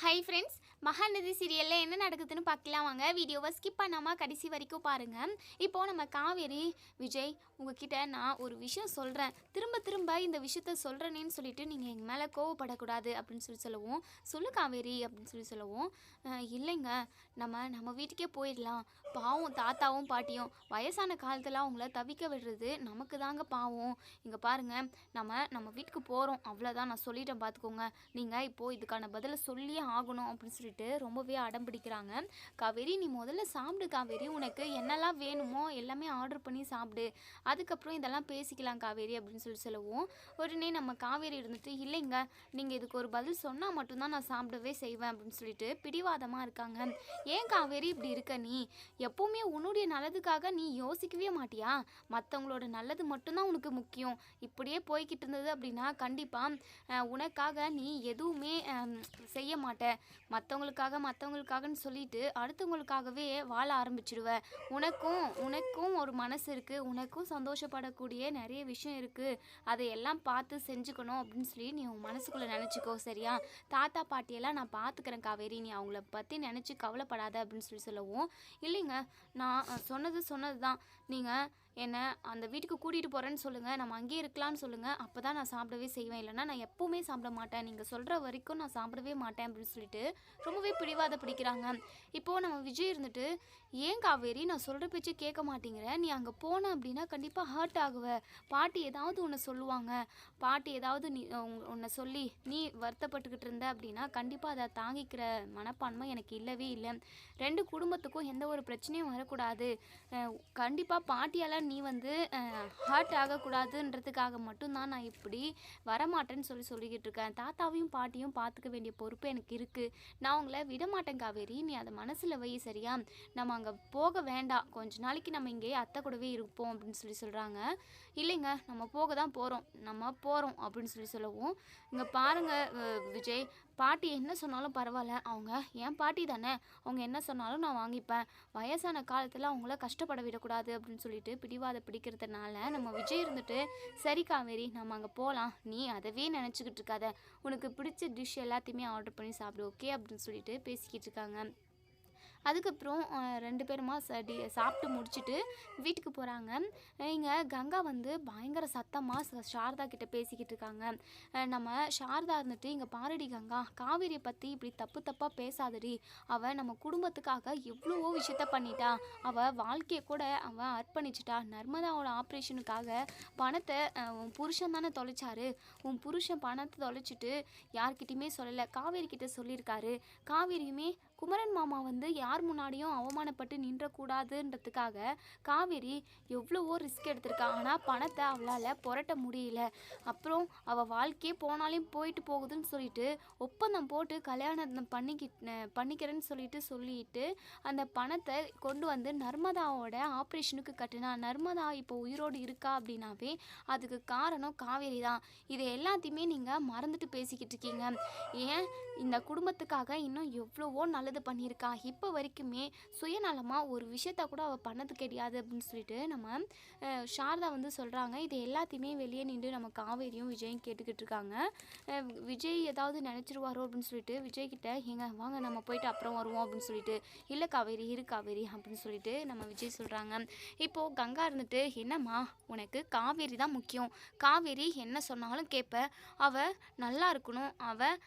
Hi friends Mahanadi சீரியலில் என்ன நடக்குதுன்னு பார்க்கலாம் வாங்க. வீடியோவை ஸ்கிப் பண்ணாமல் கடைசி வரைக்கும் பாருங்கள் இப்போது நம்ம காவேரி விஜய் உங்ககிட்ட நான் ஒரு விஷயம் சொல்கிறேன் திரும்ப திரும்ப இந்த விஷயத்த சொல்கிறேனேன்னு சொல்லிட்டு நீங்கள் எங்கள் மேலே கோவப்படக்கூடாது அப்படின்னு சொல்லி சொல்லவும். சொல்லு காவேரி அப்படின்னு சொல்லி சொல்லவும். இல்லைங்க. நம்ம நம்ம வீட்டுக்கே போயிடலாம். பாவம் தாத்தாவும் பாட்டியும் வயசான காலத்தில் அவங்கள தவிக்க விடுறது நமக்கு தாங்க பாவம். இங்கே பாருங்கள் நம்ம நம்ம வீட்டுக்கு போகிறோம் அவ்வளோதான் நான் சொல்லிட்டேன் பார்த்துக்கோங்க நீங்கள் இப்போது இதுக்கான பதிலை சொல்லியே ஆகணும் அப்படின்னு சொல்லிட்டு ரொம்பவே அடம் பிடிக்கிறாங்க. காவேரி நீ முதல்ல சாப்பிடு காவேரி. உனக்கு என்னெல்லாம் வேணுமோ எல்லாமே ஆர்டர் பண்ணி சாப்பிடு. அதுக்கப்புறம் இதெல்லாம் பேசிக்கலாம் காவேரி அப்படின்னு சொல்லி சொல்லவும். உடனே நம்ம காவேரி இருந்துட்டு இல்லைங்க நீங்கள் இதுக்கு ஒரு பதில் சொன்னால் மட்டும்தான் நான் சாப்பிடவே செய்வேன் அப்படின்னு சொல்லிட்டு பிடிவாதமாக இருக்காங்க. ஏன் காவேரி இப்படி இருக்க நீ? எப்பவுமே உன்னுடைய நல்லதுக்காக நீ யோசிக்கவே மாட்டியா? மற்றவங்களோட நல்லது மட்டும்தான் உனக்கு முக்கியம். இப்படியே போய்கிட்டு இருந்தது அப்படின்னா கண்டிப்பாக உனக்காக நீ எதுவுமே செய்ய மாட்ட. மற்றவங்களுக்காக மற்றவங்களுக்காகன்னு சொல்லிட்டு அடுத்தவங்களுக்காகவே வாழ ஆரம்பிச்சிடுவ உனக்கும் உனக்கும் ஒரு மனசு இருக்குது உனக்கும் சந்தோஷப்படக்கூடிய நிறைய விஷயம் இருக்குது அதையெல்லாம் பார்த்து செஞ்சுக்கணும் அப்படின்னு சொல்லி நீ உன் மனசுக்குள்ளே நினச்சிக்கோ சரியா? தாத்தா பாட்டியெல்லாம் நான் பார்த்துக்கிறேன் காவேரி. நீ அவங்கள பற்றி நினச்சி கவலைப்படாத அப்படின்னு சொல்லி சொல்லவும். இல்லைங்க நான் சொன்னது சொன்னது தான் நீங்கள் என்னை அந்த வீட்டுக்கு கூட்டிகிட்டு போகிறேன்னு சொல்லுங்கள் நம்ம அங்கேயே இருக்கலாம்னு சொல்லுங்கள் அப்போ தான் நான் சாப்பிடவே செய்வேன். இல்லைன்னா நான் எப்போவுமே சாப்பிட மாட்டேன். நீங்கள் சொல்கிற வரைக்கும் நான் சாப்பிடவே மாட்டேன் அப்படின்னு சொல்லிட்டு ரொம்பவே பிடிவாத பிடிக்கிறாங்க. இப்போது நம்ம விஜய் இருந்துட்டு ஏன் காவேரி நான் சொல்கிற பேச்சு கேட்க மாட்டேங்கிற? நீ அங்கே போன அப்படின்னா கண்டிப்பாக ஹர்ட் ஆகுவ. பாட்டி ஏதாவது உன்னை சொல்லுவாங்க. பாட்டி ஏதாவது நீ உன்னை சொல்லி நீ வருத்தப்பட்டுக்கிட்டு இருந்த அப்படின்னா கண்டிப்பாக அதை தாங்கிக்கிற மனப்பான்மை எனக்கு இல்லவே இல்லை. ரெண்டு குடும்பத்துக்கும் எந்த ஒரு பிரச்சனையும் வரக்கூடாது. கண்டிப்பாக பாட்டியால் நீ வந்து ஹர்ட் ஆகக்கூடாதுன்றதுக்காக மட்டும்தான் நான் இப்படி வரமாட்டேன்னு சொல்லி சொல்லிக்கிட்டு இருக்கேன். தாத்தாவையும் பாட்டியும் பார்த்துக்க வேண்டிய பொறுப்பு எனக்கு இருக்குது நான் உங்களை விட மாட்டேன் காவேரி. நீ அதை மனசில் வை சரியா? நம்ம அங்கே போக வேண்டாம். கொஞ்ச நாளைக்கு நம்ம இங்கே அத்தை கூடவே இருப்போம் அப்படின்னு சொல்லி சொல்கிறாங்க இல்லைங்க நம்ம போக தான் போகிறோம் நம்ம போகிறோம் அப்படின்னு சொல்லி சொல்லவும். இங்கே பாருங்கள் விஜய். பாட்டி என்ன சொன்னாலும் பரவாயில்ல. அவங்க என் பாட்டி தானே. அவங்க என்ன சொன்னாலும் நான் வாங்கிப்பேன். வயசான காலத்தில் அவங்கள கஷ்டப்பட விடக்கூடாது அப்படின்னு சொல்லிட்டு பிடிவாத பிடிக்கிறதுனால நம்ம விஜய் இருந்துட்டு சரி காவேரி நம்ம அங்கே போகலாம் நீ அதவே நினச்சிக்கிட்டு இருக்காத. உனக்கு பிடிச்ச டிஷ் எல்லாத்தையுமே ஆர்டர் பண்ணி சாப்பிடு ஓகே அப்படின்னு சொல்லிட்டு பேசிக்கிட்டு இருக்காங்க. அதுக்கப்புறம் ரெண்டு பேருமா சடி சாப்பிட்டு முடிச்சுட்டு வீட்டுக்கு போகிறாங்க இங்கே கங்கா வந்து பயங்கர சத்தமாக சாரதா கிட்டே பேசிக்கிட்டு இருக்காங்க. நம்ம சாரதா இருந்துட்டு இங்கே பாரடி கங்கா காவேரியை பற்றி இப்படி தப்பு தப்பாக பேசாதடி. அவள் நம்ம குடும்பத்துக்காக எவ்வளவோ விஷயத்த பண்ணிட்டா. அவள் வாழ்க்கையை கூட அவள் அர்ப்பணிச்சிட்டா. நர்மதாவோட ஆப்ரேஷனுக்காக பணத்தை உன் புருஷன் தானே தொலைச்சாரு. உன் புருஷன் பணத்தை தொலைச்சிட்டு யார்கிட்டையுமே சொல்லலை. காவேரி கிட்ட சொல்லியிருக்காரு. காவேரியுமே குமரன் மாமா வந்து யார் முன்னாடியும் அவமானப்பட்டு நின்றக்கூடாதுன்றதுக்காக காவேரி எவ்வளவோ ரிஸ்க் எடுத்திருக்கா. ஆனால் பணத்தை அவளால் புரட்ட முடியல. அப்புறம் அவள் வாழ்க்கையே போனாலும் போயிட்டு போகுதுன்னு சொல்லிட்டு ஒப்பந்தம் போட்டு கல்யாணம் பண்ணிக்கி பண்ணிக்கிறேன்னு சொல்லிட்டு சொல்லிட்டு அந்த பணத்தை கொண்டு வந்து நர்மதாவோட ஆப்ரேஷனுக்கு கட்டினா நர்மதா இப்போ உயிரோடு இருக்கா அப்படின்னாவே அதுக்கு காரணம் காவேரி தான் இதை எல்லாத்தையுமே நீங்கள் மறந்துட்டு பேசிக்கிட்டு இருக்கீங்க. ஏன்? இந்த குடும்பத்துக்காக இன்னும் எவ்வளவோ நல்லது பண்ணியிருக்கா. இப்போ வரைக்குமே சுயநலமாக ஒரு விஷயத்த கூட அவள் பண்ணது கிடையாது அப்படின்னு சொல்லிட்டு நம்ம சாரதா வந்து சொல்கிறாங்க இது எல்லாத்தையுமே வெளியே நின்று நம்ம காவேரியும் விஜயும் கேட்டுக்கிட்டு இருக்காங்க. விஜய் ஏதாவது நினச்சிருவாரோ அப்படின்னு சொல்லிட்டு விஜய் கிட்ட ஏங்க வாங்க நம்ம போயிட்டு அப்புறம் வருவோம் அப்படின்னு சொல்லிட்டு இல்லை காவேரி இரு காவேரி அப்படின்னு சொல்லிட்டு நம்ம விஜய் சொல்கிறாங்க இப்போது கங்கா இருந்துட்டு என்னம்மா உனக்கு காவேரி தான் முக்கியம். காவேரி என்ன சொன்னாலும் கேட்ப அவ நல்லா இருக்கணும். அவள்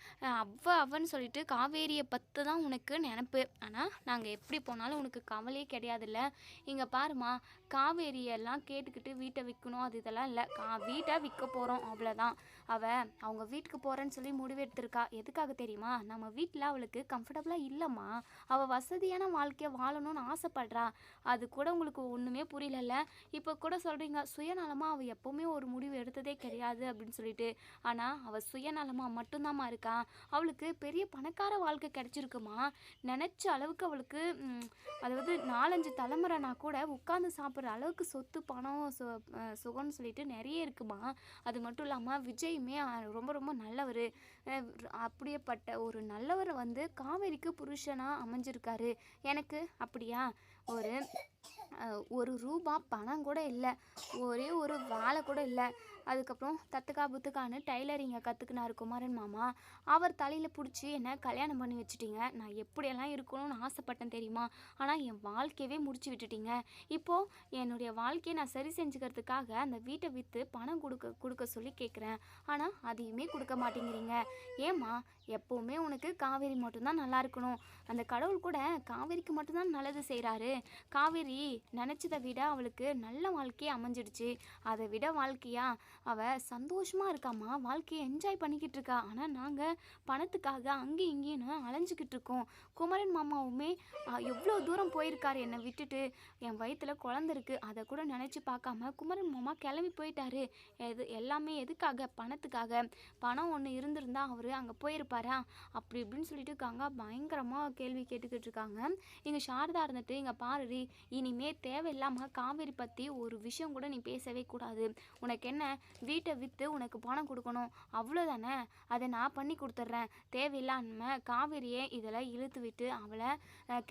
அவ்வ அவ அவன்னு சொல்லிட்டு காவேரியை பற்றி தான் உனக்கு நினப்பு. ஆனால் நாங்கள் எப்படி போனாலும் உனக்கு கவலையே கிடையாதுல்ல. இங்கே பாருமா காவேரியெல்லாம் கேட்டுக்கிட்டு வீட்டை விற்கணும் அது இதெல்லாம் இல்லை. கா வீட்டை விற்க போகிறோம் அவ்வளோதான் அவள் அவங்க வீட்டுக்கு போகிறேன்னு சொல்லி முடிவெடுத்திருக்கா எதுக்காக தெரியுமா? நம்ம வீட்டில் அவளுக்கு கம்ஃபர்டபுளாக இல்லைம்மா. அவள் வசதியான வாழ்க்கையை வாழணும்னு ஆசைப்படுறா. அது கூட உங்களுக்கு ஒன்றுமே புரியலல்ல. இப்போ கூட சொல்கிறீங்க சுயநலமாக அவள் எப்போவுமே ஒரு முடிவு எடுத்ததே கிடையாது அப்படின்னு சொல்லிட்டு. ஆனால் அவள் சுயநலமாக மட்டும்தாம்மா இருக்கா. அவளுக்கு பெரிய பணக்கார வாழ்க்கை கிடச்சிருக்குமா? நினச்ச அளவுக்கு அவளுக்கு அதாவது நாலஞ்சு தலைமுறைனா கூட உட்காந்து சாப்பிட்ற அளவுக்கு சொத்து பணம் சு சுகம்னு சொல்லிட்டு நிறைய இருக்குமா? அது மட்டும் இல்லாமல் விஜய் எப்பயுமே ரொம்ப ரொம்ப நல்லவர். அப்படியேப்பட்ட ஒரு நல்லவர் வந்து காவேரிக்கு புருஷனாக அமைஞ்சிருக்காரு. எனக்கு அப்படியா? ஒரு ஒரு ரூபா பணம் கூட இல்லை. ஒரே ஒரு வேலை கூட இல்லை. அதுக்கப்புறம் தத்துக்கா புத்துக்கான்னு டைலரிங்கை கற்றுக்கினார் குமாரன் மாமா. அவர் தலையில் பிடிச்சி என்னை கல்யாணம் பண்ணி வச்சுட்டீங்க? நான் எப்படியெல்லாம் இருக்கணும்னு ஆசைப்பட்டேன் தெரியுமா? ஆனால் என் வாழ்க்கையவே முடிச்சு விட்டுட்டீங்க. இப்போது என்னுடைய வாழ்க்கையை நான் சரி செஞ்சுக்கிறதுக்காக அந்த வீட்டை விற்று பணம் கொடுக்க கொடுக்க சொல்லி கேட்குறேன் ஆனால் அதையுமே கொடுக்க மாட்டேங்கிறீங்க. Ghé எப்போவுமே உனக்கு காவேரி மட்டும்தான் நல்லா இருக்கணும். அந்த கடவுள் கூட காவேரிக்கு மட்டும்தான் நல்லது செய்கிறாரு காவேரி நினச்சதை விட அவளுக்கு நல்ல வாழ்க்கையே அமைஞ்சிடுச்சு. அதை விட வாழ்க்கையா? அவள் சந்தோஷமாக இருக்காம்மா. வாழ்க்கையை என்ஜாய் பண்ணிக்கிட்டு இருக்கா. ஆனால் நாங்கள் பணத்துக்காக அங்கேயும் இங்கேயும் அலைஞ்சிக்கிட்டு இருக்கோம். குமரன் மாமாவுமே எவ்வளோ தூரம் போயிருக்காரு என்னை விட்டுட்டு. என் வயிற்றில் குழந்த இருக்குது அதை கூட நினச்சி பார்க்காம குமரன் மாமா கிளம்பி போயிட்டாரு. எது எல்லாமே எதுக்காக? பணத்துக்காக. பணம் ஒன்று இருந்திருந்தா அவர் அங்கே போயிருப்பார். அப்படி இப்படின்னு சொல்லிட்டு கங்கா பயங்கரமாக கேள்வி கேட்டுக்கிட்டு இருக்காங்க. இங்கே சாரதா இருந்துட்டு இங்கே பாருடி இனிமே தேவையில்லாமல் காவேரி பற்றி ஒரு விஷயம் கூட நீ பேசவே கூடாது. உனக்கு என்ன? வீட்டை விற்று உனக்கு பணம் கொடுக்கணும். அவ்வளோதானே அதை நான் பண்ணி கொடுத்துட்றேன். தேவையில்லாம காவேரியை இதில் இழுத்து விட்டு அவளை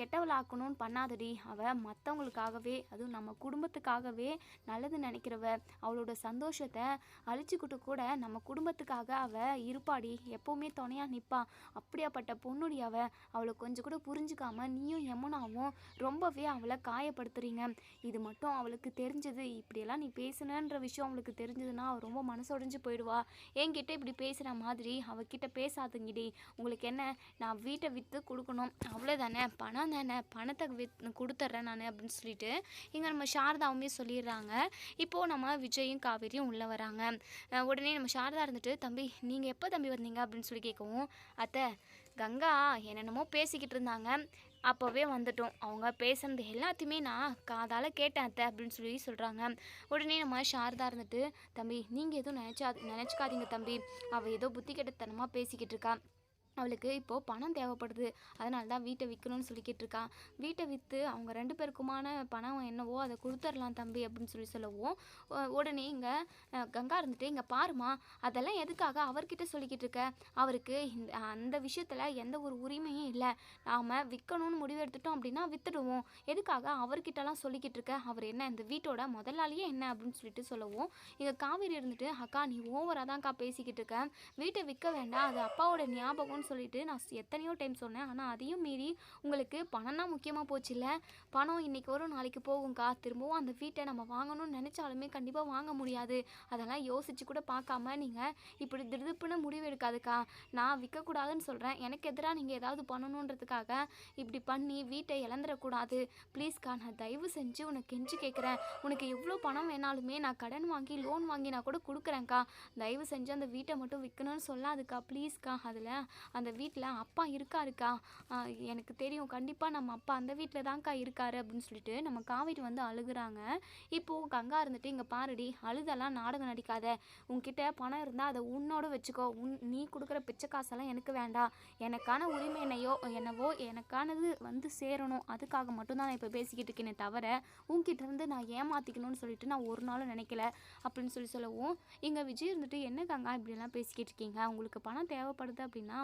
கெட்டவளாக்கணும்னு பண்ணாதடி. அவள் மற்றவங்களுக்காகவே அதுவும் நம்ம குடும்பத்துக்காகவே நல்லது நினைக்கிறவ. அவளோட சந்தோஷத்தை அழிச்சுக்கிட்டு கூட நம்ம குடும்பத்துக்காக அவள் இருப்பாடி. எப்போவுமே துணையாக நிற்பா அப்படியாப்பட்ட பொண்ணுடைய அவ. அவளை கொஞ்சம் கூட புரிஞ்சுக்காம நீயும் யமுனாவும் ரொம்பவே அவளை காயப்படுத்துறீங்க. இது மட்டும் அவளுக்கு தெரிஞ்சது. இப்படியெல்லாம் நீ பேசுனன்ற விஷயம் அவளுக்கு தெரிஞ்சதுன்னா அவள் ரொம்ப மனசுடைஞ்சு போயிடுவா. என்கிட்ட இப்படி பேசுகிற மாதிரி அவகிட்ட பேசாதுங்கடி. உங்களுக்கு என்ன? நான் வீட்டை விற்று கொடுக்கணும். அவ்வளோதானே பணம் தானே? பணத்தை வித் கொடுத்துட்றேன் நான் அப்படின்னு சொல்லிட்டு இங்கே நம்ம சாரதாவுமே சொல்லிடுறாங்க. இப்போது நம்ம விஜயும் காவேரியும் உள்ளே வராங்க. உடனே நம்ம சாரதா இருந்துட்டு தம்பி நீங்கள் எப்போ தம்பி வந்தீங்க? அப்படின்னு சொல்லி கேட்கவும் அத்தை கங்கா என்னென்னமோ பேசிக்கிட்டு இருந்தாங்க. அப்போவே வந்துட்டோம். அவங்க பேசுனது எல்லாத்தையுமே நான் காதால் கேட்டேன் அத்தை அப்படின்னு சொல்லி சொல்கிறாங்க உடனே நம்ம ஷாரதா இருந்துட்டு தம்பி நீங்கள் எதுவும் நினச்சா நினச்சிக்காதீங்க தம்பி. அவள் ஏதோ புத்தி கெட்டத்தனமாக பேசிக்கிட்டு இருக்கா. அவளுக்கு இப்போது பணம் தேவைப்படுது. அதனால தான் வீட்டை விற்கணும்னு சொல்லிக்கிட்டு இருக்கான் வீட்டை விற்று அவங்க ரெண்டு பேருக்குமான பணம் என்னவோ அதை கொடுத்துர்லாம் தம்பி அப்படின்னு சொல்லி சொல்லவும் உடனே இங்கே கங்கா இருந்துட்டு இங்கே பாருமா அதெல்லாம் எதுக்காக அவர்கிட்ட சொல்லிக்கிட்டு இருக்க? அவருக்கு இந்த அந்த விஷயத்தில் எந்த ஒரு உரிமையும் இல்லை. நாம் விற்கணும்னு முடிவு எடுத்துட்டோம் அப்படின்னா வித்துடுவோம். எதுக்காக அவர்கிட்டலாம் சொல்லிக்கிட்டு இருக்க? அவர் என்ன இந்த வீட்டோட முதலாளியே என்ன? அப்படின்னு சொல்லிட்டு சொல்லவும் இங்கே காவேரி இருந்துட்டு அக்கா நீ ஓவராக தான்க்கா பேசிக்கிட்டு இருக்க. வீட்டை விற்க வேண்டாம். அது அப்பாவோட வேணாம்னு சொல்லிட்டு நான் எத்தனையோ டைம் சொன்னேன். ஆனால் அதையும் மீறி உங்களுக்கு பணம்னா முக்கியமாக போச்சுல்ல? பணம் இன்னைக்கு வரும் நாளைக்கு போகும்க்கா. திரும்பவும் அந்த வீட்டை நம்ம வாங்கணும்னு நினச்சாலுமே கண்டிப்பாக வாங்க முடியாது. அதெல்லாம் யோசிச்சு கூட பார்க்காம நீங்கள் இப்படி திருதுப்புன்னு முடிவு எடுக்காதுக்கா. நான் விற்கக்கூடாதுன்னு சொல்கிறேன் எனக்கு எதிராக நீங்கள் ஏதாவது பண்ணணுன்றதுக்காக இப்படி பண்ணி வீட்டை இழந்துடக்கூடாது. ப்ளீஸ்க்கா நான் தயவு செஞ்சு உனக்கு கெஞ்சி கேட்குறேன் உனக்கு எவ்வளோ பணம் வேணாலுமே நான் கடன் வாங்கி லோன் வாங்கி நான் கூட கொடுக்குறேன்க்கா. தயவு செஞ்சு அந்த வீட்டை மட்டும் விற்கணும்னு சொல்லாதுக்கா. ப்ளீஸ்க்கா அதில் அந்த வீட்டில் அப்பா இருக்காருக்கா? எனக்கு தெரியும். கண்டிப்பாக நம்ம அப்பா அந்த வீட்டில் தான்க்கா இருக்காரு அப்படின்னு சொல்லிட்டு நம்ம காவேரி வந்து அழுகுறாங்க. இப்போது கங்கா இருந்துட்டு இங்கே பாருடி அழுதெல்லாம் நாடகம் நடிக்காத. உன்கிட்ட பணம் இருந்தால் அதை உன்னோட வச்சுக்கோ. உன் நீ கொடுக்குற பிச்சை காசெல்லாம் எனக்கு வேண்டாம். எனக்கான உரிமை என்னையோ என்னவோ எனக்கானது வந்து சேரணும். அதுக்காக மட்டும்தான் நான் இப்போ பேசிக்கிட்டு இருக்கேனே தவிர உன்கிட்ட இருந்து நான் ஏமாற்றிக்கணும்னு சொல்லிட்டு நான் ஒரு நாளும் நினைக்கல. அப்படின்னு சொல்லி சொல்லவும் இங்கே விஜய் இருந்துட்டு என்ன கங்கா இப்படிலாம் பேசிக்கிட்டு இருக்கீங்க? உங்களுக்கு பணம் தேவைப்படுது அப்படின்னா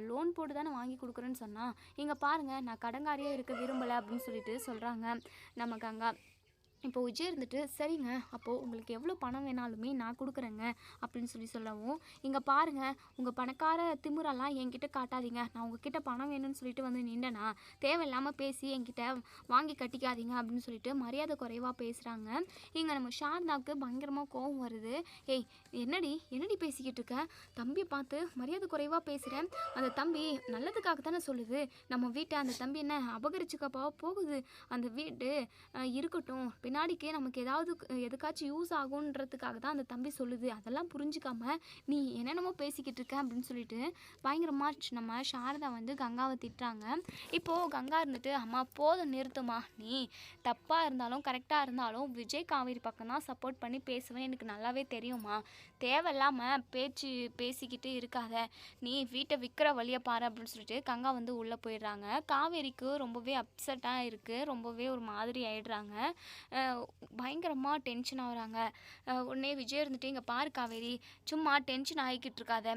லோன் போட்டு தானே வாங்கி கொடுக்குறேன்னு சொன்னால் இங்கே பாருங்கள் நான் கடங்காரியாக இருக்க விரும்பலை அப்படின்னு சொல்லிட்டு சொல்கிறாங்க நம்ம கங்கா இப்போ விஜய் இருந்துட்டு சரிங்க அப்போது உங்களுக்கு எவ்வளோ பணம் வேணாலுமே நான் கொடுக்குறேங்க அப்படின்னு சொல்லி சொல்லவும் இங்கே பாருங்கள் உங்கள் பணக்கார திமுறெல்லாம் என்கிட்ட காட்டாதீங்க. நான் உங்ககிட்ட பணம் வேணும்னு சொல்லிட்டு வந்து நின்றனா தேவையில்லாமல் பேசி என்கிட்ட வாங்கி கட்டிக்காதீங்க அப்படின்னு சொல்லிட்டு மரியாதை குறைவாக பேசுகிறாங்க இங்கே நம்ம சாரதாவுக்கு பயங்கரமாக கோவம் வருது. ஏய் என்னடி என்னடி பேசிக்கிட்டு இருக்க? தம்பியை பார்த்து மரியாதை குறைவாக பேசுகிறேன் அந்த தம்பி நல்லதுக்காக தானே சொல்லுது. நம்ம வீட்டை அந்த தம்பி என்ன அபகரிச்சுக்கப்பா போகுது. அந்த வீடு இருக்கட்டும் பின்னாடிக்கே நமக்கு ஏதாவது எதுக்காச்சும் யூஸ் ஆகுன்றதுக்காக தான் அந்த தம்பி சொல்லுது. அதெல்லாம் புரிஞ்சுக்காம நீ என்னென்னமோ பேசிக்கிட்டு இருக்க அப்படின்னு சொல்லிட்டு பயங்கரமாக நம்ம சாரதா வந்து கங்காவை திட்டுறாங்க. இப்போது கங்கா இருந்துட்டு அம்மா போதும் நிறுத்துமா நீ தப்பாக இருந்தாலும் கரெக்டாக இருந்தாலும் விஜய் காவேரி பக்கம் தான் சப்போர்ட் பண்ணி பேசுவேன். எனக்கு நல்லாவே தெரியுமா தேவையில்லாமல் பேச்சு பேசிக்கிட்டு இருக்காத. நீ வீட்டை விற்கிற வழியை பாரு அப்படின்னு சொல்லிட்டு கங்கா வந்து உள்ளே போயிடுறாங்க. காவேரிக்கு ரொம்பவே அப்செட்டாக இருக்குது ரொம்பவே ஒரு மாதிரி ஆயிடுறாங்க. பயங்கரமாக டென்ஷன் ஆகுறாங்க உடனே விஜய் இருந்துட்டு இங்கே பாரு காவேரி சும்மா டென்ஷன் ஆகிக்கிட்டு இருக்காத.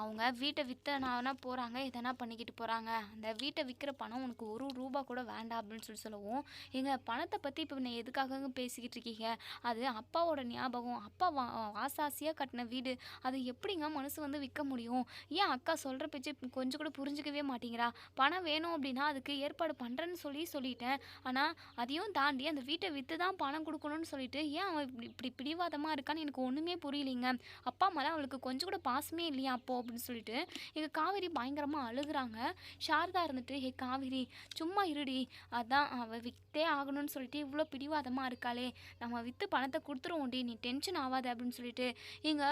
அவங்க வீட்டை விற்றனானா போகிறாங்க எதனா பண்ணிக்கிட்டு போகிறாங்க அந்த வீட்டை விற்கிற பணம் உனக்கு ஒரு ரூபா கூட வேண்டாம். அப்படின்னு சொல்லி சொல்லவும் எங்கள் பணத்தை பற்றி இப்போ நான் எதுக்காக பேசிக்கிட்டு இருக்கீங்க? அது அப்பாவோட ஞாபகம். அப்பா வா வாசாசியாக கட்டின வீடு அது எப்படிங்க மனசு வந்து விற்க முடியும்? ஏன் அக்கா சொல்கிற பேச்சு கொஞ்சம் கூட புரிஞ்சுக்கவே மாட்டேங்கிறா? பணம் வேணும் அப்படின்னா அதுக்கு ஏற்பாடு பண்ணுறேன்னு சொல்லி சொல்லிட்டேன். ஆனால் அதையும் தாண்டி அந்த வீட்டை விற்று தான் பணம் கொடுக்கணும்னு சொல்லிட்டு ஏன் அவன் இப்படி இப்படி பிடிவாதமாக இருக்கான்னு எனக்கு ஒன்றுமே புரியலைங்க. அப்பா அம்மாலாம் அவளுக்கு கொஞ்சம் கூட பாசமே இல்லையா அப்போ அப்படின்னு சொல்லிட்டு எங்கள் காவேரி பயங்கரமாக அழுகுறாங்க. சாரதா இருந்துட்டு ஹே காவேரி சும்மா இருடி. அதான் அவள் விற்றே ஆகணும்னு சொல்லிட்டு இவ்வளோ பிடிவாதமாக இருக்காளே. நம்ம விற்று பணத்தை கொடுத்துருவோண்டி நீ டென்ஷன் ஆகாத அப்படின்னு சொல்லிட்டு இங்கே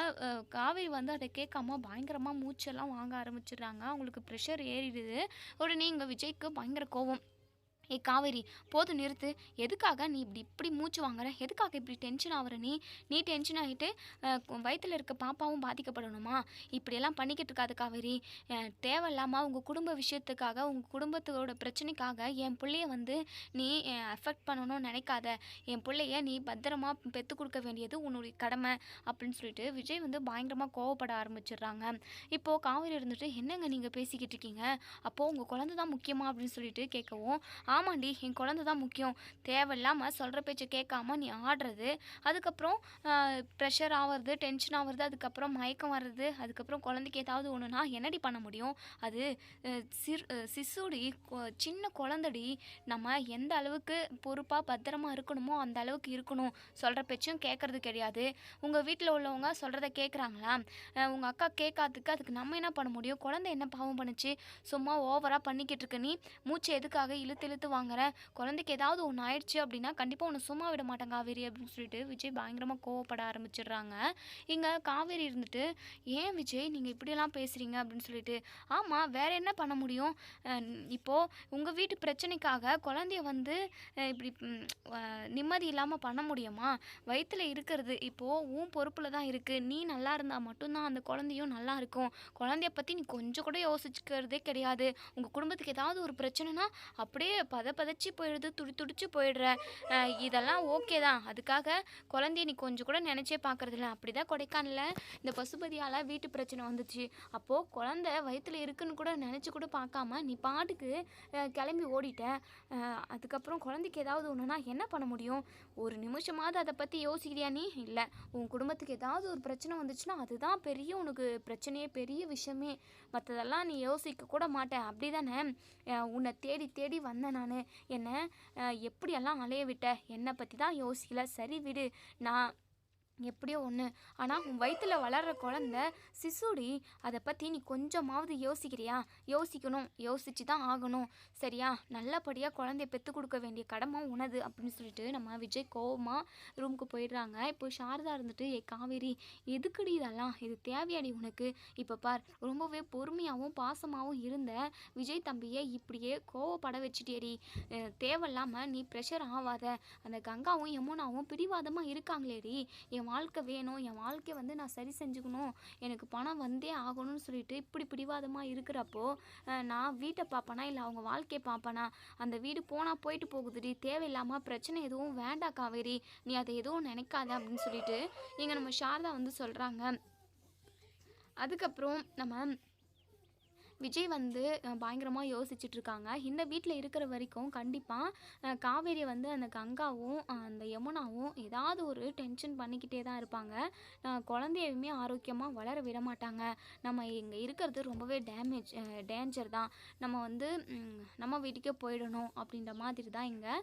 காவேரி வந்து அதை கேட்காம பயங்கரமாக மூச்செல்லாம் வாங்க ஆரம்பிச்சிடுறாங்க. அவங்களுக்கு ப்ரெஷர் ஏறிடுது. உடனே இங்கே விஜய்க்கு பயங்கர கோவம். ஏ காவேரி போது நிறுத்து. எதுக்காக நீ இப்படி இப்படி மூச்சு வாங்குற? எதுக்காக இப்படி டென்ஷன் ஆகுற நீ? நீ டென்ஷன் ஆகிட்டு வயிற்றில் இருக்க பாப்பாவும் பாதிக்கப்படணுமா? இப்படியெல்லாம் பண்ணிக்கிட்டு இருக்காது காவேரி. தேவையில்லாமல் உங்கள் குடும்ப விஷயத்துக்காக உங்கள் குடும்பத்தோட பிரச்சனைக்காக என் பிள்ளைய வந்து நீ அஃபெக்ட் பண்ணணும்னு நினைக்காத. என் பிள்ளைய நீ பத்திரமா பெற்று கொடுக்க வேண்டியது உன்னுடைய கடமை அப்படின்னு சொல்லிட்டு விஜய் வந்து பயங்கரமாக கோவப்பட ஆரம்பிச்சிடுறாங்க. இப்போது காவேரி இருந்துட்டு என்னங்க நீங்கள் பேசிக்கிட்டு இருக்கீங்க? அப்போது உங்கள் குழந்தை தான் முக்கியமா? அப்படின்னு சொல்லிட்டு கேட்கவும் ஆமாண்டி என் குழந்த தான் முக்கியம். தேவையில்லாமல் சொல்கிற பேச்சை கேட்காம நீ ஆடுறது. அதுக்கப்புறம் ப்ரெஷர் ஆகிறது டென்ஷன் ஆகிறது அதுக்கப்புறம் மயக்கம் வர்றது அதுக்கப்புறம் குழந்தைக்கு ஏதாவது ஒன்றுனா என்னடி பண்ண முடியும்? அது சிறு சிசுடி கொ- சின்ன குழந்தடி. நம்ம எந்த அளவுக்கு பொறுப்பாக பத்திரமா இருக்கணுமோ அந்த அளவுக்கு இருக்கணும். சொல்கிற பேச்சும் கேட்குறது கிடையாது. உங்கள் வீட்டில் உள்ளவங்க சொல்கிறத கேட்குறாங்களா? உங்கள் அக்கா கேட்காததுக்கு அதுக்கு நம்ம என்ன பண்ண முடியும்? குழந்தை என்ன பாவம் பண்ணுச்சு? சும்மா ஓவராக பண்ணிக்கிட்டு இருக்க நீ. மூச்சு எதுக்காக இழுத்து இழுத்து வாங்குற குழந்தைக்கு ஏதாவது ஒன்று ஆயிடுச்சு அப்படின்னா கண்டிப்பாக உன்னை சும்மா விட மாட்டேன் காவேரி அப்படின்னு சொல்லிட்டு விஜய் பயங்கரமாக கோவப்பட ஆரம்பிச்சிடுறாங்க. இங்கே காவேரி இருந்துட்டு ஏன் விஜய் நீங்கள் இப்படியெல்லாம் பேசுகிறீங்க அப்படின்னு சொல்லிட்டு ஆமாம் வேற என்ன பண்ண முடியும்? இப்போது உங்கள் வீட்டு பிரச்சனைக்காக குழந்தைய வந்து இப்படி நிம்மதி இல்லாமல் பண்ண முடியுமா? வயிற்றில் இருக்கிறது இப்போது உன் பொறுப்பில் தான் இருக்குது நீ நல்லா இருந்தால் மட்டும்தான் அந்த குழந்தையும் நல்லா இருக்கும். குழந்தைய பற்றி நீ கொஞ்சம் கூட யோசிச்சுக்கிறதே கிடையாது. உங்கள் குடும்பத்துக்கு ஏதாவது ஒரு பிரச்சனைனா அப்படியே பத பதச்சி போயிடுது துடி துடிச்சு போயிடுற. இதெல்லாம் ஓகே தான். அதுக்காக குழந்தைய நீ கொஞ்சம் கூட நினச்சே பார்க்கறதில்ல அப்படி தான் கொடைக்கானலில் இந்த பசுபதியால் வீட்டு பிரச்சனை வந்துச்சு. அப்போது குழந்த வயிற்றுல இருக்குன்னு கூட நினச்சி கூட பார்க்காம நீ பாட்டுக்கு கிளம்பி ஓடிட்ட. அதுக்கப்புறம் குழந்தைக்கு ஏதாவது ஒன்றுனா என்ன பண்ண முடியும்? ஒரு நிமிஷமாவது அதை பற்றி யோசிக்கிறியா நீ? இல்லை உன் குடும்பத்துக்கு ஏதாவது ஒரு பிரச்சனை வந்துச்சுன்னா அதுதான் பெரிய உனக்கு பிரச்சனையே பெரிய விஷயமே. மற்றதெல்லாம் நீ யோசிக்க கூட மாட்டேன் அப்படி தானே உன்னை தேடி தேடி வந்தேன் நான். என்னை எப்படியெல்லாம் அலைய விட்ட? என்னை பற்றி தான் யோசிக்கல. சரி விடு. நான் எப்படியோ ஒன்று ஆனால் உன் வயிற்றில் வளர்கிற குழந்த சிசுடி அதை பற்றி நீ கொஞ்சமாவது யோசிக்கிறியா? யோசிக்கணும். யோசிச்சு தான் ஆகணும். சரியா? நல்லபடியாக குழந்தைய பெற்று கொடுக்க வேண்டிய கடமை உனது அப்படின்னு சொல்லிட்டு நம்ம விஜய் கோவமாக ரூமுக்கு போயிடுறாங்க. இப்போ சாரதா இருந்துட்டு ஏ காவேரி எதுக்குடி இதெல்லாம்? இது தேவையாடி உனக்கு. இப்போ பார் ரொம்பவே பொறுமையாகவும் பாசமாகவும் இருந்த விஜய் தம்பியை இப்படியே கோவப்பட வச்சுட்டேடி தேவையில்லாமல் நீ ப்ரெஷர் ஆகாத. அந்த கங்காவும் யமுனாவும் பிடிவாதமாக இருக்காங்களேடி. என் என் வாழ்க்கை வேணும் என் வாழ்க்கையை வந்து நான் சரி செஞ்சுக்கணும் எனக்கு பணம் வந்தே ஆகணும்னு சொல்லிட்டு இப்படி பிடிவாதமாக இருக்கிறப்போ நான் வீட்டை பார்ப்பேனா இல்லை அவங்க வாழ்க்கையை பார்ப்பேனா அந்த வீடு போனால் போயிட்டு போகுதுடி தேவையில்லாமல் பிரச்சனை எதுவும் வேண்டாம் காவேரி நீ அதை எதுவும் நினைக்காத அப்படின்னு சொல்லிட்டு இங்கே நம்ம சாரதா வந்து சொல்கிறாங்க அதுக்கப்புறம் நம்ம விஜய் வந்து பயங்கரமாக யோசிச்சுட்டு இருக்காங்க இந்த வீட்டில் இருக்கிற வரைக்கும் கண்டிப்பாக காவேரி வந்து அந்த கங்காவும் அந்த யமுனாவும் ஏதாவது ஒரு டென்ஷன் பண்ணிக்கிட்டே தான் இருப்பாங்க. குழந்தையுமே குழந்தையவுமே ஆரோக்கியமாக வளர விட மாட்டாங்க. நம்ம இங்கே இருக்கிறது ரொம்பவே டேமேஜ் டேஞ்சர் தான். நம்ம வந்து நம்ம வீட்டுக்கே போயிடணும் அப்படின்ற மாதிரி தான் இங்கே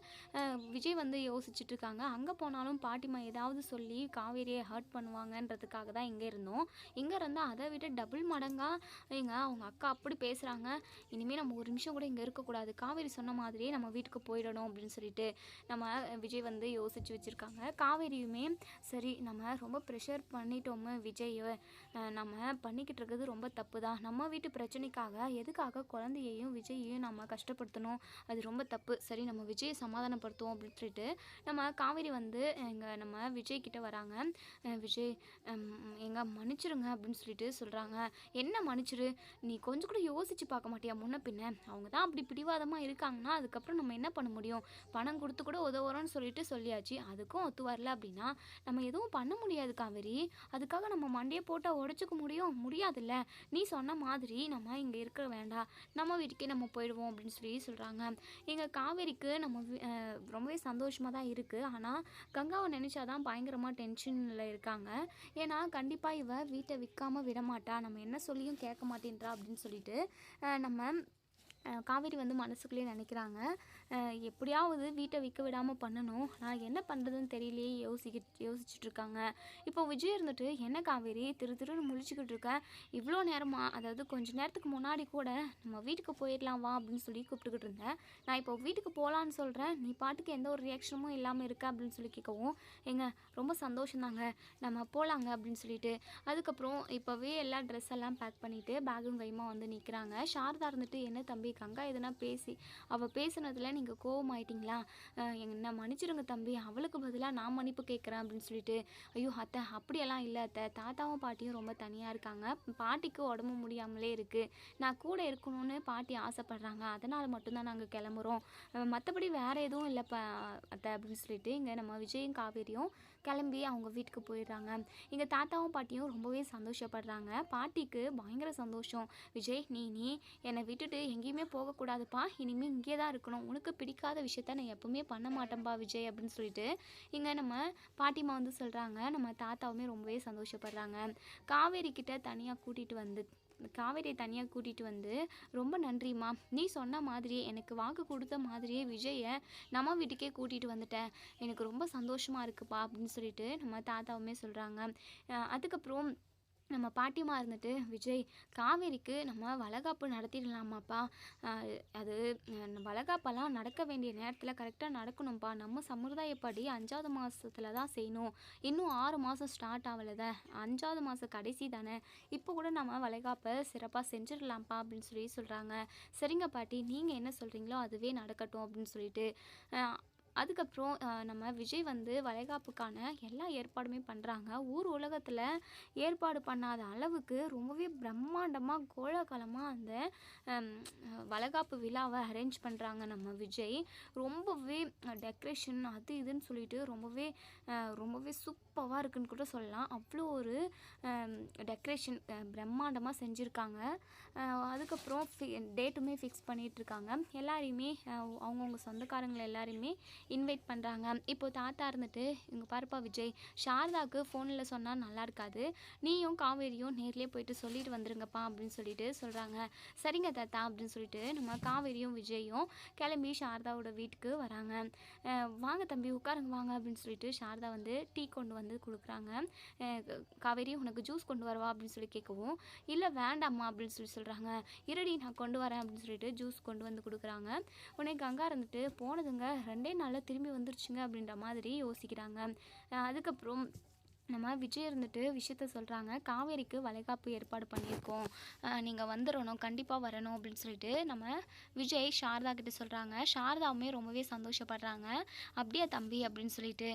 விஜய் வந்து யோசிச்சுட்டு இருக்காங்க அங்கே போனாலும் பாட்டிமா ஏதாவது சொல்லி காவேரியை ஹர்ட் பண்ணுவாங்கன்றதுக்காக தான் இங்கே இருந்தோம். இங்கே இருந்தால் அதை விட டபுள் மடங்காக எங்கள் அவங்க அக்கா அப்படி பேசுகிறாங்க இனிமேல் நம்ம ஒரு நிமிஷம் கூட இங்கே இருக்கக்கூடாது. காவேரி சொன்ன மாதிரியே நம்ம வீட்டுக்கு போயிடணும் அப்படின்னு சொல்லிட்டு நம்ம விஜய் வந்து யோசிச்சு வச்சுருக்காங்க. காவேரியுமே சரி நம்ம ரொம்ப ப்ரெஷர் பண்ணிட்டோமே விஜய் நம்ம பண்ணிக்கிட்டு இருக்கிறது ரொம்ப தப்பு தான் நம்ம வீட்டு பிரச்சனைக்காக எதுக்காக குழந்தையையும் விஜயையும் நம்ம கஷ்டப்படுத்தணும்? அது ரொம்ப தப்பு. சரி நம்ம விஜயை சமாதானப்படுத்துவோம் அப்படின்னு சொல்லிட்டு நம்ம காவேரி வந்து எங்கள் நம்ம விஜய் கிட்ட வராங்க. விஜய் எங்கே மன்னிச்சிருங்க அப்படின்னு சொல்லிட்டு சொல்கிறாங்க என்ன மன்னிச்சிரு? நீ கொஞ்சம் கூட யோசித்து யோசிச்சு பார்க்க மாட்டியா? முன்ன பின்ன. அவங்க தான் அப்படி பிடிவாதமாக இருக்காங்கன்னா அதுக்கப்புறம் நம்ம என்ன பண்ண முடியும்? பணம் கொடுத்து கூட உதவுறோன்னு சொல்லிட்டு சொல்லியாச்சு. அதுக்கும் ஒத்து வரல அப்படின்னா நம்ம எதுவும் பண்ண முடியாது காவேரி. அதுக்காக நம்ம மண்டையை போட்டால் உடச்சிக்க முடியும்? முடியாதுல்ல. நீ சொன்ன மாதிரி நம்ம இங்கே இருக்க வேண்டாம். நம்ம வீட்டுக்கே நம்ம போயிடுவோம் அப்படின்னு சொல்லி சொல்கிறாங்க எங்கள் காவேரிக்கு நம்ம ரொம்பவே சந்தோஷமாக தான் இருக்குது ஆனால் கங்காவை நினச்சாதான் பயங்கரமாக டென்ஷனில் இருக்காங்க. ஏன்னா கண்டிப்பாக இவ வீட்டை விற்காம விடமாட்டா. நம்ம என்ன சொல்லியும் கேட்க மாட்டேன்றா அப்படின்னு சொல்லி சொல்லிட்டு நம்ம காவேரி வந்து மனசுக்குள்ளேயே நினைக்கிறாங்க. எப்படியாவது வீட்டை விற்க விடாமல் பண்ணணும். நான் என்ன பண்ணுறதுன்னு தெரியலையே யோசிக்கிட்டு யோசிச்சுட்டு இருக்காங்க இப்போ விஜய் இருந்துட்டு என்ன காவேரி? திரு திருன்னு முழிச்சுக்கிட்டு இருக்கேன் இவ்வளோ நேரமாக அதாவது கொஞ்ச நேரத்துக்கு முன்னாடி கூட நம்ம வீட்டுக்கு போயிடலாம் வா அப்படின்னு சொல்லி கூப்பிட்டுக்கிட்டு இருந்தேன். நான் இப்போ வீட்டுக்கு போகலான்னு சொல்கிறேன் நீ பாட்டுக்கு எந்த ஒரு ரியாக்ஷனும் இல்லாமல் இருக்க அப்படின்னு சொல்லி கேட்கவும் ஏங்க ரொம்ப சந்தோஷம் தாங்க நம்ம போகலாங்க அப்படின்னு சொல்லிட்டு. அதுக்கப்புறம் இப்போவே எல்லா ட்ரெஸ் எல்லாம் பேக் பண்ணிவிட்டு பேகும் கைமா வந்து நிற்கிறாங்க சாரதா இருந்துட்டு என்ன தம்பி கங்கா எதுனா பேசி அவள் பேசுனதில் நீங்கள் கோவமாயிட்டீங்களா? அஹ் என்ன மன்னிச்சிருங்க தம்பி. அவளுக்கு பதிலாக நான் மன்னிப்பு கேட்குறேன் அப்படின்னு சொல்லிட்டு ஐயோ அத்தை அப்படியெல்லாம் இல்லை அத்தை. தாத்தாவும் பாட்டியும் ரொம்ப தனியாக இருக்காங்க. பாட்டிக்கு உடம்பு முடியாமலே இருக்குது நான் கூட இருக்கணும்னு பாட்டி ஆசைப்பட்றாங்க. அதனால் மட்டும்தான் நாங்கள் கிளம்புறோம். மற்றபடி வேறு எதுவும் இல்லை அத்தை அப்படின்னு சொல்லிட்டு இங்கே நம்ம விஜயும் காவேரியும் கிளம்பி அவங்க வீட்டுக்கு போயிடுறாங்க. எங்கள் தாத்தாவும் பாட்டியும் ரொம்பவே சந்தோஷப்படுறாங்க. பாட்டிக்கு பயங்கர சந்தோஷம். விஜய் நீ நீ என்னை விட்டுட்டு எங்கேயுமே போகக்கூடாதுப்பா. இனிமேல் இங்கே தான் இருக்கணும். உனக்கு பிடிக்காத விஷயத்த நான் எப்பவுமே பண்ண மாட்டேன்பா விஜய் அப்படின்னு சொல்லிட்டு இங்கே நம்ம பாட்டிமா வந்து சொல்கிறாங்க நம்ம தாத்தாவுமே ரொம்பவே சந்தோஷப்படுறாங்க. காவேரி கிட்ட தனியாக கூட்டிகிட்டு வந்து காவேரியை தனியாக கூட்டிகிட்டு வந்து ரொம்ப நன்றிம்மா. நீ சொன்ன மாதிரியே எனக்கு வாக்கு கொடுத்த மாதிரியே விஜயை நம்ம வீட்டுக்கே கூட்டிகிட்டு வந்துட்டேன். எனக்கு ரொம்ப சந்தோஷமாக இருக்குப்பா. அப்படின்னு சொல்லிட்டு நம்ம தாத்தாவுமே சொல்கிறாங்க அதுக்கப்புறம் நம்ம பாட்டிமா இருந்துட்டு விஜய் காவேரிக்கு நம்ம வளகாப்பு நடத்திடலாமாப்பா? அது வளகாப்பெல்லாம் நடக்க வேண்டிய நேரத்தில் கரெக்டாக நடக்கணும்ப்பா. நம்ம சமுதாயப்படி அஞ்சாவது மாதத்துல தான் செய்யணும். இன்னும் ஆறு மாதம் ஸ்டார்ட் ஆகலை அஞ்சாவது மாதம் கடைசி தானே. இப்போ கூட நம்ம வளைகாப்பை சிறப்பாக செஞ்சிடலாம்ப்பா அப்படின்னு சொல்லி சொல்கிறாங்க சரிங்க பாட்டி நீங்கள் என்ன சொல்கிறீங்களோ அதுவே நடக்கட்டும் அப்படின்னு சொல்லிட்டு அதுக்கப்புறம் நம்ம விஜய் வந்து வளைகாப்புக்கான எல்லா ஏற்பாடுமே பண்ணுறாங்க ஊர் உலகத்தில் ஏற்பாடு பண்ணாத அளவுக்கு ரொம்பவே பிரம்மாண்டமாக கோலாகலமாக அந்த வளைகாப்பு விழாவை அரேஞ்ச் பண்ணுறாங்க நம்ம விஜய். ரொம்பவே டெக்ரேஷன் அது இதுன்னு சொல்லிட்டு ரொம்பவே ரொம்பவே சூப் சூப்பராக இருக்குன்னு கூட சொல்லலாம். அவ்வளோ ஒரு டெக்கரேஷன் பிரம்மாண்டமாக செஞ்சுருக்காங்க. அதுக்கப்புறம் ஃபி டேட்டுமே ஃபிக்ஸ் பண்ணிகிட்ருக்காங்க எல்லாரையுமே அவங்கவுங்க சொந்தக்காரங்களை எல்லாரையுமே இன்வைட் பண்ணுறாங்க இப்போ தாத்தா இருந்துட்டு இங்கே பாருப்பா விஜய் சாரதாவுக்கு ஃபோனில் சொன்னால் நல்லா இருக்காது. நீயும் காவேரியும் நேர்லேயே போயிட்டு சொல்லிட்டு வந்துருங்கப்பா அப்படின்னு சொல்லிட்டு சொல்கிறாங்க சரிங்க தாத்தா அப்படின்னு சொல்லிட்டு நம்ம காவேரியும் விஜயும் கிளம்பி சாரதாவோட வீட்டுக்கு வராங்க. வாங்க தம்பி உட்காருங்க வாங்க அப்படின்னு சொல்லிட்டு சாரதா வந்து டீ கொண்டு வந்து கொடுக்குறாங்க. காவேரி உனக்கு ஜூஸ் கொண்டு வரவா அப்படின்னு சொல்லி கேட்கவும் இல்லை வேண்டாம்மா அப்படின்னு சொல்லி சொல்கிறாங்க இருடி நான் கொண்டு வரேன் அப்படின்னு சொல்லிட்டு ஜூஸ் கொண்டு வந்து கொடுக்குறாங்க. உடனே கங்கா இருந்துட்டு போனதுங்க ரெண்டே நாளில் திரும்பி வந்துருச்சுங்க அப்படின்ற மாதிரி யோசிக்கிறாங்க. அதுக்கப்புறம் நம்ம விஜய் இருந்துட்டு விஷயத்த சொல்கிறாங்க காவேரிக்கு வளைகாப்பு ஏற்பாடு பண்ணியிருக்கோம். நீங்கள் வந்துடணும் கண்டிப்பாக வரணும் அப்படின்னு சொல்லிட்டு நம்ம விஜய் சாரதா கிட்ட சொல்கிறாங்க சாரதாவுமே ரொம்பவே சந்தோஷப்படுறாங்க. அப்படியே தம்பி அப்படின்னு சொல்லிட்டு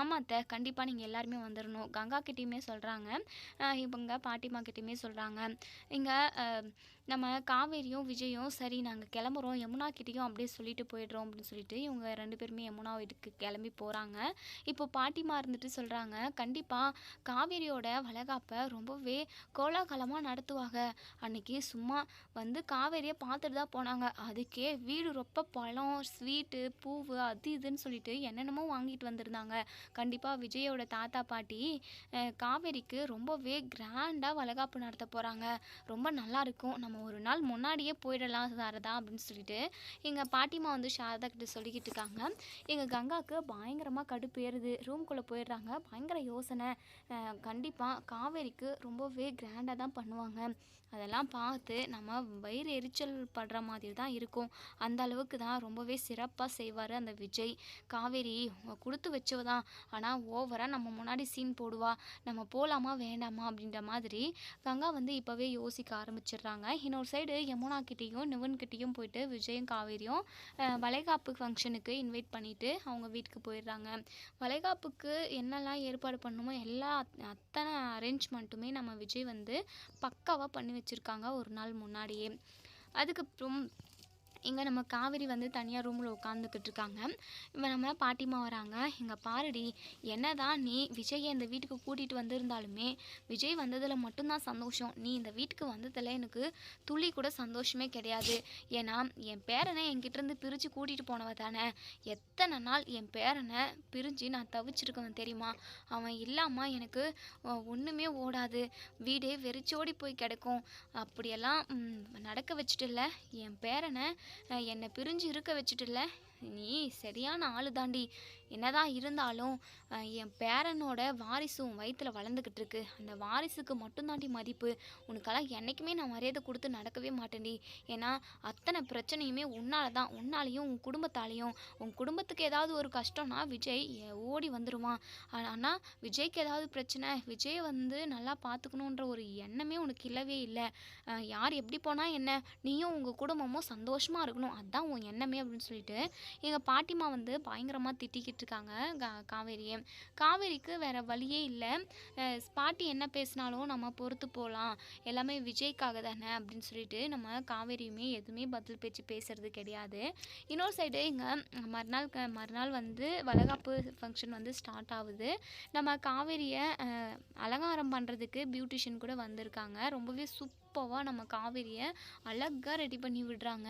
ஆமாம் அத்தை கண்டிப்பாக நீங்கள் எல்லாருமே வந்துடணும் கங்கா கிட்டேயுமே சொல்கிறாங்க இவங்க பாட்டிமா கிட்டேயுமே சொல்கிறாங்க இங்கே நம்ம காவேரியும் விஜயும் சரி நாங்கள் கிளம்புறோம் யமுனா கிட்டேயும் அப்படியே சொல்லிட்டு போயிடுறோம் அப்படின்னு சொல்லிட்டு இவங்க ரெண்டு பேருமே யமுனா வீட்டுக்கு கிளம்பி போகிறாங்க இப்போ பாட்டிமா இருந்துட்டு சொல்கிறாங்க கண்டிப்பாக காவேரியோட வளகாப்பை ரொம்பவே கோலாகலமாக நடத்துவாங்க. அன்னைக்கு சும்மா வந்து காவேரியை பார்த்துட்டு தான் போனாங்க. அதுக்கே வீடு ரொம்ப பழம் ஸ்வீட்டு பூவு அது இதுன்னு சொல்லிட்டு என்னென்னமோ வாங்கிட்டு வந்திருந்தாங்க. கண்டிப்பாக விஜயோட தாத்தா பாட்டி காவேரிக்கு ரொம்பவே கிராண்டாக வளகாப்பு நடத்த போகிறாங்க ரொம்ப நல்லாயிருக்கும் நம்ம நம்ம ஒரு நாள் முன்னாடியே போயிடலாம் சாரதா அப்படின்னு சொல்லிட்டு எங்கள் பாட்டிமா வந்து சாரதா கிட்ட சொல்லிக்கிட்டு இருக்காங்க. எங்கள் கங்காவுக்கு பயங்கரமாக கடுப்பு ஏறுது. ரூம்குள்ளே போயிடுறாங்க. பயங்கர யோசனை. கண்டிப்பாக காவேரிக்கு ரொம்பவே கிராண்டாக தான் பண்ணுவாங்க. அதெல்லாம் பார்த்து நம்ம வயிறு எரிச்சல் படுற மாதிரி தான் இருக்கும். அந்த அளவுக்கு தான் ரொம்பவே சிறப்பாக செய்வார் அந்த விஜய். காவேரி கொடுத்து வச்சவ தான் ஆனால் ஓவராக நம்ம முன்னாடி சீன் போடுவா. நம்ம போகலாமா வேண்டாமா அப்படின்ற மாதிரி கங்கா வந்து இப்போவே யோசிக்க ஆரம்பிச்சிடுறாங்க. இன்னொரு சைடு யமுனா கிட்டேயும் கிட்டேயும் போயிட்டு விஜயும் காவேரியும் வளைகாப்பு ஃபங்க்ஷனுக்கு இன்வைட் பண்ணிவிட்டு அவங்க வீட்டுக்கு போயிடுறாங்க. வளைகாப்புக்கு என்னெல்லாம் ஏற்பாடு பண்ணணுமோ எல்லா அத்- அத்தனை அரேஞ்ச்மெண்ட்டுமே நம்ம விஜய் வந்து பக்காவாக பண்ணி வச்சுருக்காங்க ஒரு நாள் முன்னாடியே. அதுக்கப்புறம் இங்கே நம்ம காவேரி வந்து தனியாக ரூமில் உட்காந்துக்கிட்டு இருக்காங்க. இப்போ நம்ம பாட்டிமா வராங்க. இங்கே பாருடி என்னதான் நீ விஜயை இந்த வீட்டுக்கு கூட்டிகிட்டு வந்திருந்தாலுமே விஜய் வந்ததில் மட்டும்தான் சந்தோஷம். நீ இந்த வீட்டுக்கு வந்ததில் எனக்கு துளி கூட சந்தோஷமே கிடையாது. ஏன்னா என் பேரனை என்கிட்டேருந்து பிரித்து கூட்டிகிட்டு போனவ தானே. எத்தனை நாள் என் பேரனை பிரிஞ்சு நான் தவிச்சிருக்கவன் தெரியுமா? அவன் இல்லாமல் எனக்கு ஒன்றுமே ஓடாது. வீடே வெறிச்சோடி போய் கிடக்கும். அப்படியெல்லாம் நடக்க வச்சுட்டு இல்லை. என் பேரனை என்னை பிரிஞ்சு இருக்க வச்சுட்டுல நீ சரியான ஆளு தாண்டி என்னதான் இருந்தாலும் என் பேரனோட வாரிசும் வயிற்றில் வளர்ந்துக்கிட்டு இருக்கு. அந்த வாரிசுக்கு மட்டும்தாண்டி மதிப்பு. உனக்கெல்லாம் என்றைக்குமே நான் மரியாதை கொடுத்து நடக்கவே மாட்டேன்டி. ஏன்னா அத்தனை பிரச்சனையுமே உன்னால தான் உன்னாலையும் உன் குடும்பத்தாலையும். உன் குடும்பத்துக்கு ஏதாவது ஒரு கஷ்டம்னா விஜய் ஓடி வந்துடுவான் ஆனால் விஜய்க்கு ஏதாவது பிரச்சனை விஜய் வந்து நல்லா பார்த்துக்கணுன்ற ஒரு எண்ணமே உனக்கு இல்லவே இல்லை. யார் எப்படி போனால் என்ன? நீயும் உங்கள் குடும்பமும் சந்தோஷமாக இருக்கணும். அதுதான் உன் எண்ணமே அப்படின்னு சொல்லிட்டு எங்கள் பாட்டிமா வந்து பயங்கரமாக திட்டிக்கிட்டு இருக்காங்க கா காவேரியை. காவேரிக்கு வேறு வழியே இல்லை. பாட்டி என்ன பேசினாலும் நம்ம பொறுத்து போகலாம் எல்லாமே விஜய்க்காக தானே அப்படின்னு சொல்லிட்டு நம்ம காவேரியுமே எதுவுமே பதில் பேச்சு பேசுறது கிடையாது. இன்னொரு சைடு இங்கே மறுநாள் க- மறுநாள் வந்து வளகாப்பு ஃபங்க்ஷன் வந்து ஸ்டார்ட் ஆகுது. நம்ம காவேரியை அலங்காரம் பண்ணுறதுக்கு பியூட்டிஷியன் கூட வந்திருக்காங்க. ரொம்பவே சூப்பராக நம்ம காவேரியை அழகாக ரெடி பண்ணி விடுறாங்க.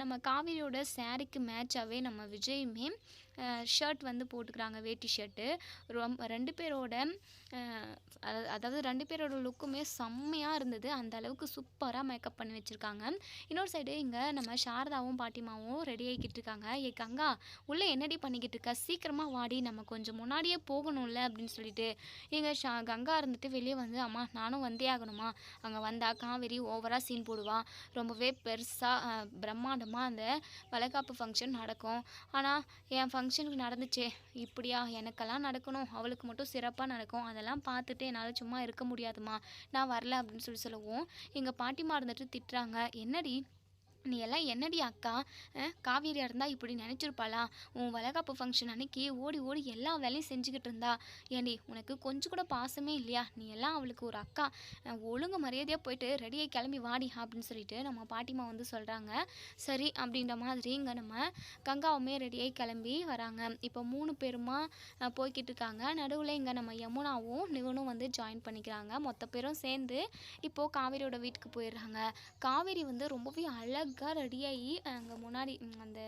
நம்ம காவேரியோட சேரீக்கு மேட்சாகவே நம்ம விஜயுமே ஷர்ட் வந்து போட்டுக்கிறாங்க வேட்டி ஷர்ட்டு ரொம்ப ரெண்டு பேரோட அதாவது- அதாவது ரெண்டு பேரோட லுக்குமே செம்மையாக இருந்தது. அந்த அளவுக்கு சூப்பராக மேக்கப் பண்ணி வச்சுருக்காங்க. இன்னொரு சைடு இங்கே நம்ம சாரதாவும் பாட்டிமாவும் ரெடி ஆகிக்கிட்டு இருக்காங்க. ஏ கங்கா உள்ளே என்னடி பண்ணிக்கிட்டு இருக்க? சீக்கிரமாக வாடி நம்ம கொஞ்சம் முன்னாடியே போகணும்ல அப்படின்னு சொல்லிட்டு. இங்கே ஷா கங்கா இருந்துட்டு வெளியே வந்து அம்மா நானும் வந்தே ஆகணுமா? அங்கே வந்தால் காவேரி ஓவராக சீன் போடுவா. ரொம்பவே பெருசாக பிரம்மாண்டமாக அந்த வளைகாப்பு ஃபங்க்ஷன் நடக்கும். ஆனால் என் ஃபங்க்ஷனுக்கு நடந்துச்சே. இப்படியா? எனக்கெல்லாம் நடக்கணும். அவளுக்கு மட்டும் சிறப்பாக நடக்கும். அதெல்லாம் பார்த்துட்டு என்னால் சும்மா இருக்க முடியாதுமா நான் வரல அப்படின்னு சொல்லி சொல்லவும். எங்கள் பாட்டிமா இருந்துட்டு திட்டுறாங்க. என்னடி? நீ எல்லாம் என்னடி அக்கா? காவேரியாக இருந்தால் இப்படி நினச்சிருப்பாளா? உன் வளகாப்பு ஃபங்க்ஷன் அன்னைக்கு ஓடி ஓடி எல்லா வேலையும் செஞ்சுக்கிட்டு இருந்தா. ஏண்டி உனக்கு கொஞ்சம் கூட பாசமே இல்லையா? நீ எல்லாம் அவளுக்கு ஒரு அக்கா. ஒழுங்கு மரியாதையாக போயிட்டு ரெடியாக கிளம்பி வாடி அப்படின்னு சொல்லிட்டு நம்ம பாட்டிமா வந்து சொல்கிறாங்க சரி அப்படின்ற மாதிரி இங்கே நம்ம கங்காவுமே ரெடியாக கிளம்பி வராங்க. இப்போ மூணு பேருமா போய்கிட்டு இருக்காங்க. நடுவில் இங்கே நம்ம யமுனாவும் நிவனும் வந்து ஜாயின் பண்ணிக்கிறாங்க. மொத்த பேரும் சேர்ந்து இப்போது காவேரியோட வீட்டுக்கு போயிடுறாங்க. காவேரி வந்து ரொம்பவே அழகாக ரெடியாகி அங்கே முன்னாடி அந்த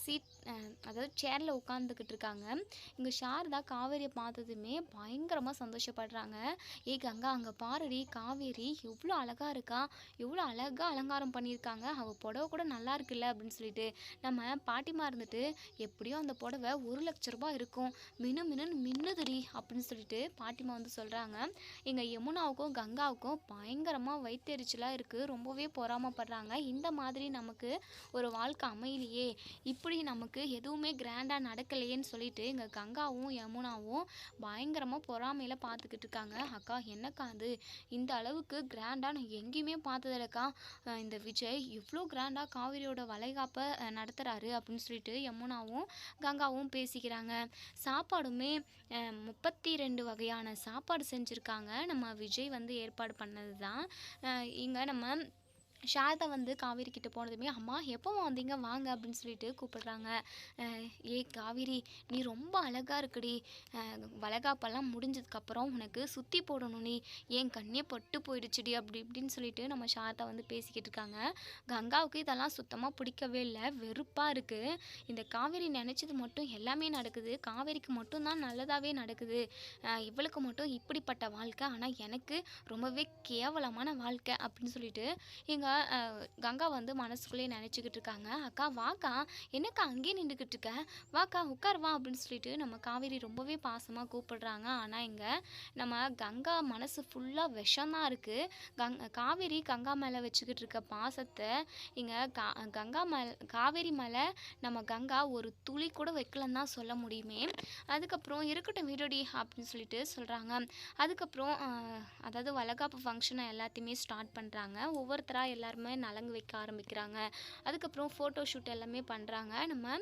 சீட் அதாவது சேரில் உட்காந்துக்கிட்டு இருக்காங்க இங்கே சாரதா காவேரியை பார்த்ததுமே பயங்கரமாக சந்தோஷப்படுறாங்க. ஏ கங்கா அங்கே பாருடி காவேரி எவ்வளோ அழகாக இருக்கா. எவ்வளோ அழகாக அலங்காரம் பண்ணியிருக்காங்க. அவள் புடவை கூட நல்லா இருக்குல்ல அப்படின்னு சொல்லிட்டு நம்ம பாட்டிமா இருந்துட்டு எப்படியோ அந்த புடவை ஒரு லட்ச ரூபாய் இருக்கும். மினு மினுன்னு மின்னுதுடி அப்படின்னு சொல்லிட்டு பாட்டிமா வந்து சொல்கிறாங்க எங்கள் யமுனாவுக்கும் கங்காவுக்கும் பயங்கரமாக வயிற்றெரிச்சலாக இருக்குது ரொம்பவே பொறாமப்படுறாங்க. இந்த மாதிரி நமக்கு ஒரு வாழ்க்கை அமையலையே. இப்படி நமக்கு எதுவுமே கிராண்டாக நடக்கலையேன்னு சொல்லிட்டு எங்கள் கங்காவும் யமுனாவும் பயங்கரமாக பொறாமையில் பார்த்துக்கிட்டு இருக்காங்க. அக்கா என்னக்கா அது? இந்த அளவுக்கு கிராண்டாக நான் எங்கேயுமே பார்த்ததில்லக்கா. இந்த விஜய் இவ்வளோ கிராண்டாக காவிரியோட வளைகாப்பை நடத்துகிறாரு அப்படின்னு சொல்லிட்டு யமுனாவும் கங்காவும் பேசிக்கிறாங்க. சாப்பாடுமே முப்பத்தி ரெண்டு வகையான சாப்பாடு செஞ்சுருக்காங்க. நம்ம விஜய் வந்து ஏற்பாடு பண்ணது தான் இங்கே நம்ம சாரதா வந்து காவேரி கிட்ட போனதுமே அம்மா எப்போ வந்தீங்க? வாங்க அப்படின்னு சொல்லிட்டு கூப்பிடுறாங்க. ஏ ஏய் காவேரி நீ ரொம்ப அழகாக இருக்குடி. வளகாப்பெல்லாம் முடிஞ்சதுக்கப்புறம் உனக்கு சுற்றி போடணும் நீ. ஏன் கண்ணே பட்டு போயிடுச்சுடி அப்படி இப்படின்னு சொல்லிட்டு நம்ம சாரதா வந்து பேசிக்கிட்டு இருக்காங்க. கங்காவுக்கு இதெல்லாம் சுத்தமாக பிடிக்கவே இல்லை. வெறுப்பாக இருக்குது இந்த காவேரி நினச்சது மட்டும் எல்லாமே நடக்குது. காவேரிக்கு மட்டும்தான் நல்லதாகவே நடக்குது. இவளுக்கு மட்டும் இப்படிப்பட்ட வாழ்க்கை. ஆனால் எனக்கு ரொம்பவே கேவலமான வாழ்க்கை அப்படின்னு சொல்லிட்டு எங்கள் கங்கா வந்து மனசுக்குள்ளேயே நினச்சிக்கிட்டு இருக்காங்க. அக்கா வாக்கா என்னக்கா அங்கேயே நின்றுக்கிட்டு இருக்க? வாக்கா உட்கார் வா அப்படின்னு சொல்லிட்டு நம்ம காவேரி ரொம்பவே பாசமாக கூப்பிடுறாங்க. ஆனால் இங்கே நம்ம கங்கா மனசு ஃபுல்லாக விஷம்தான் இருக்குது கங் காவேரி கங்கா மேலே வச்சுக்கிட்டு இருக்க பாசத்தை இங்கே கா கங்கா மேல் காவேரி மேலே நம்ம கங்கா ஒரு துளி கூட வைக்கலன்னு தான் சொல்ல முடியுமே. அதுக்கப்புறம் இருக்கட்டும் வீடோடி அப்படின்னு சொல்லிட்டு சொல்கிறாங்க அதுக்கப்புறம் அதாவது வளகாப்பு ஃபங்க்ஷனை எல்லாத்தையுமே ஸ்டார்ட் பண்ணுறாங்க ஒவ்வொருத்தராக எல்லாருமே நலங்கு வைக்க ஆரம்பிக்கிறாங்க. அதுக்கப்புறம் ஃபோட்டோ ஷூட் எல்லாமே பண்ணுறாங்க நம்ம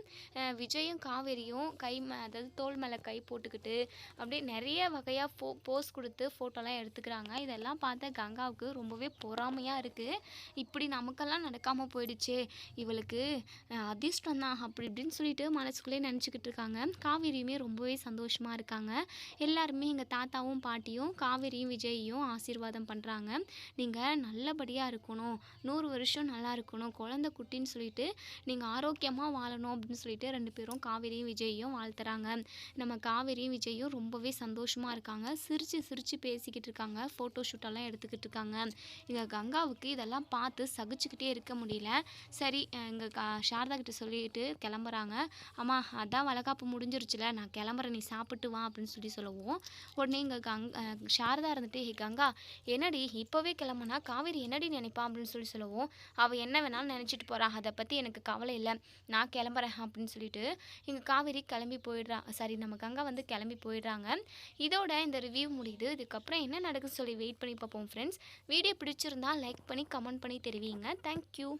விஜயும் காவேரியும் கை மே அதாவது தோல் மேலே கை போட்டுக்கிட்டு அப்படியே நிறைய வகையாக போ போஸ் கொடுத்து ஃபோட்டோலாம் எடுத்துக்கிறாங்க. இதெல்லாம் பார்த்த கங்காவுக்கு ரொம்பவே பொறாமையாக இருக்குது இப்படி நமக்கெல்லாம் நடக்காமல் போயிடுச்சே. இவளுக்கு அதிர்ஷ்டம் தான் அப்படி இப்படின்னு சொல்லிட்டு மனசுக்குள்ளே நினச்சிக்கிட்டு இருக்காங்க. காவேரியுமே ரொம்பவே சந்தோஷமாக இருக்காங்க. எல்லாருமே எங்கள் தாத்தாவும் பாட்டியும் காவேரியும் விஜயையும் ஆசீர்வாதம் பண்ணுறாங்க நீங்கள் நல்லபடியாக இருக்கணும். நூறு வருஷம் நல்லா இருக்கணும் குழந்த குட்டின்னு சொல்லிட்டு நீங்கள் ஆரோக்கியமாக வாழணும் அப்படின்னு சொல்லிட்டு ரெண்டு பேரும் காவேரியும் விஜயையும் வாழ்த்துறாங்க. நம்ம காவேரியும் விஜயும் ரொம்பவே சந்தோஷமாக இருக்காங்க. சிரித்து சிரித்து பேசிக்கிட்டு இருக்காங்க. ஃபோட்டோ ஷூட்டெல்லாம் எடுத்துக்கிட்டு இருக்காங்க. எங்கள் கங்காவுக்கு இதெல்லாம் பார்த்து சகிச்சுக்கிட்டே இருக்க முடியல. சரி எங்கள் கா சாரதா கிட்ட சொல்லிட்டு கிளம்புறாங்க. அம்மா அதான் வளகாப்பு முடிஞ்சிருச்சுல நான் கிளம்புறேன் நீ சாப்பிட்டு வா அப்படின்னு சொல்லி சொல்லுவோம். உடனே இங்கே கங் சாரதா இருந்துட்டு "ஹே கங்கா என்னடி இப்போவே கிளம்புனா காவேரி என்னடி நினைப்பா? அப்படின்னு சொல்லி சொல்லுவோம். அவள் என்ன வேணாலும் நினச்சிட்டு போகிறான் அதை பற்றி எனக்கு கவலை இல்லை. நான் கிளம்புறேன் அப்படின்னு சொல்லிட்டு இங்கே காவேரி கிளம்பி போயிடுறா. சாரி நம்ம கங்கா வந்து கிளம்பி போயிடுறாங்க. இதோட இந்த ரிவ்யூ முடியுது. இதுக்கப்புறம் என்ன நடக்குன்னு சொல்லி வெயிட் பண்ணி பார்ப்போம் ஃப்ரெண்ட்ஸ் வீடியோ பிடிச்சிருந்தா லைக் பண்ணி கமெண்ட் பண்ணி தெரிவிங்க. Thank you